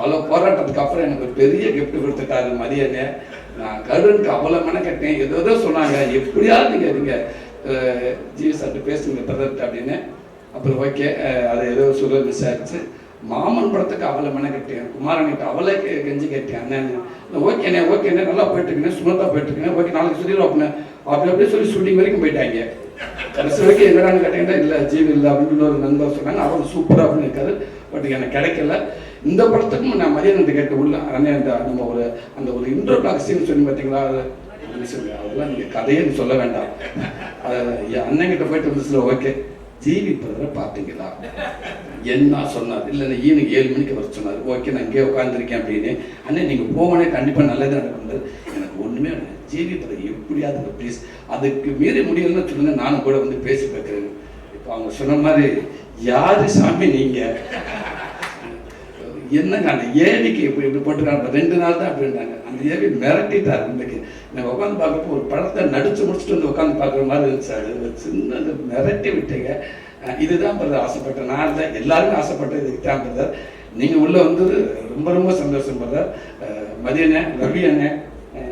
பல போராட்டத்துக்கு அப்புறம் எனக்கு ஒரு பெரிய கிஃப்ட் கொடுத்துட்டாரு மதியனே நான் கருணுக்கு அவ்வளோ மெனக்கட்டேன் ஏதோ ஏதோ சொன்னாங்க. எப்படியாவது நீங்கள் நீங்கள் ஜிவி சார்ட்டு பேசுங்க பிரதர்ட்டு அப்படின்னு. அப்புறம் ஓகே அது ஏதோ சொல்ல மிஸ் ஆயிடுச்சு மாமன் படத்துக்கு அவளை மெனக்கட்டேன் குமாரன்கிட்ட அவளை கெஞ்சி கேட்டேன் அண்ணன் ஓகேண்ணே ஓகேண்ணே நல்லா போயிட்டு இருக்கேன் சுமத்தா போயிட்டு இருக்கேன் ஓகே நாளைக்கு சொல்லிடுவோம் அப்படி அப்படியே சொல்லி ஷூட்டிங் வரைக்கும் போயிட்டாங்க. கடைசி வரைக்கும் என்னடான்னு கேட்டீங்கன்னா இல்லை ஜீவி இல்லை அப்படின்னு ஒரு நண்பர் சொன்னாங்க. அவர் சூப்பராக அப்படின்னு இருக்காரு பட் எனக்கு கிடைக்கல. இந்த படத்துக்கும் நான் மதியானத்தை கேட்டு உள்ள அண்ணே அந்த நம்ம ஒரு அந்த ஒரு இன்ட்ரோ டாக் சொல்லி பார்த்தீங்களா? அதெல்லாம் நீங்கள் கதையன்னு நீ சொல்ல வேண்டாம். அதை என் அண்ணன் கிட்ட போயிட்டு வந்து ஓகே ஜீவி பிரதரை பார்த்தீங்களா? என்ன சொன்னார்? இல்லைன்னா ஈவினிங் ஏழு மணிக்கு வர சொன்னார். ஓகே நான் இங்கே உட்காந்துருக்கேன் அப்படின்னு. அண்ணே நீங்கள் போவனே கண்டிப்பாக நல்லது நடக்கும் எனக்கு ஒன்றுமே வேணாம். ஜிவி பிரதர் எப்படியாவது ப்ளீஸ் அதுக்கு மீறி முடியலன்னு சொல்லுங்க நானும் கூட வந்து பேசி பார்க்குறேன். இப்போ அவங்க சொன்ன மாதிரி யார் சாமி நீங்கள் என்னங்க அந்த ஏவிக்கு இப்படி இப்படி போட்டுருக்காங்க. ரெண்டு நாள் தான் அப்படின்றாங்க அந்த ஏவி மிரட்டிட்டார் இன்றைக்கு நான் உட்காந்து பார்க்கப்போ ஒரு படத்தை நடிச்சு முடிச்சுட்டு வந்து உட்காந்து பார்க்குற மாதிரி இருந்துச்சு. அது சின்னது மிரட்டி விட்டீங்க. இதுதான் பிரதர் ஆசைப்பட்டேன் நான் இல்லை எல்லாருமே ஆசைப்பட்டது இதுக்கு தான் பிரதர். நீங்கள் உள்ளே வந்தது ரொம்ப ரொம்ப சந்தோஷம் பிரதர். மதியண்ணே ரவி அண்ணே